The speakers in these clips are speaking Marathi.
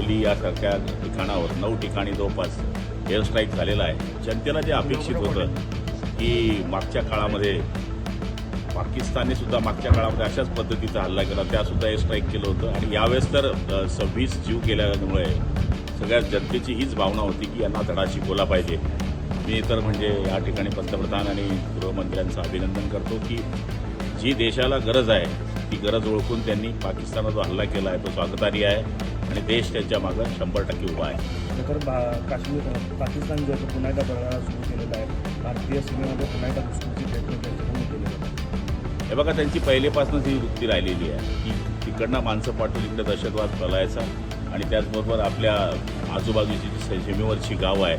सारख्या ठिकाणावर नऊ ठिकाणी जवळपास एअरस्ट्राईक झालेला आहे. जनतेला जे अपेक्षित होतं की मागच्या काळामध्ये पाकिस्तानने सुद्धा मागच्या काळामध्ये अशाच पद्धतीचा हल्ला केला त्यासुद्धा एअर स्ट्राईक केलं होतं. आणि यावेळेस तर सव्वीस जीव गेल्यामुळे सगळ्या जनतेची हीच भावना होती की यांना धडा शिकवला पाहिजे. मी तर म्हणजे या ठिकाणी पंतप्रधान आणि गृहमंत्र्यांचं अभिनंदन करतो की जी देशाला गरज आहे ती गरज ओळखून त्यांनी पाकिस्तानात जो हल्ला केला आहे तो स्वागतार्ह आहे. आणि देश त्यांच्या मागं शंभर टक्के उभा आहे. तर काश्मीर पाकिस्तान जो पुन्हा एकदा बघायला सुरू केलेला आहे भारतीय सीमेमध्ये पुन्हा एकदा घुसखोरीचे प्रयत्न त्यांच्याकडून केलेले आहेत हे बघा त्यांची पहिलेपासूनच ही वृत्ती राहिलेली आहे की तिकडनं माणसं पाठवून इकडे दहशतवाद फैलायचा आणि त्याचबरोबर आपल्या आजूबाजूची जी सीमेवरची गावं आहे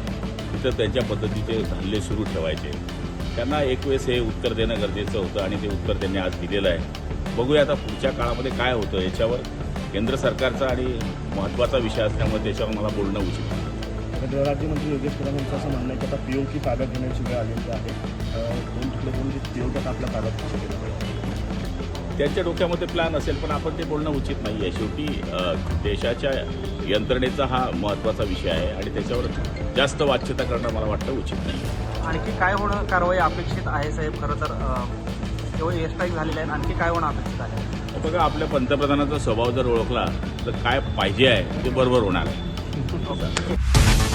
तिथं त्यांच्या पद्धतीचे हल्ले सुरू ठेवायचे. त्यांना एक वेळेस हे उत्तर देणं गरजेचं होतं आणि ते उत्तर त्यांनी आज दिलेलं आहे. बघूया आता पुढच्या काळामध्ये काय होतं याच्यावर. केंद्र सरकारचा आणि महत्त्वाचा विषय असल्यामुळे त्याच्यावर मला बोलणं उचित गृहराज्यमंत्री योगेश प्रधान यांचं असं म्हणणं आहे की आता पीओकी ताब्यात घेण्याची वेळ आलेली आहे. दोन तुकडे करून ते पीओक्यात आपल्या ताब्यात पाहिजे त्यांच्या डोक्यामध्ये प्लॅन असेल पण आपण ते बोलणं उचित नाही आहे. शेवटी देशाच्या यंत्रणेचा हा महत्त्वाचा विषय आहे आणि त्याच्यावर जास्त वाच्यता करणं मला वाटतं उचित नाही. आणखी काय होणं कारवाई अपेक्षित आहे साहेब? खरं तर एवढे एअर स्ट्राईक झालेले आहेत. आणखी काय होणं अपेक्षित आहे बघा आपल्या पंतप्रधानाचा स्वभाव जर ओळखला तर काय पाहिजे आहे ते बरोबर होणार आहे.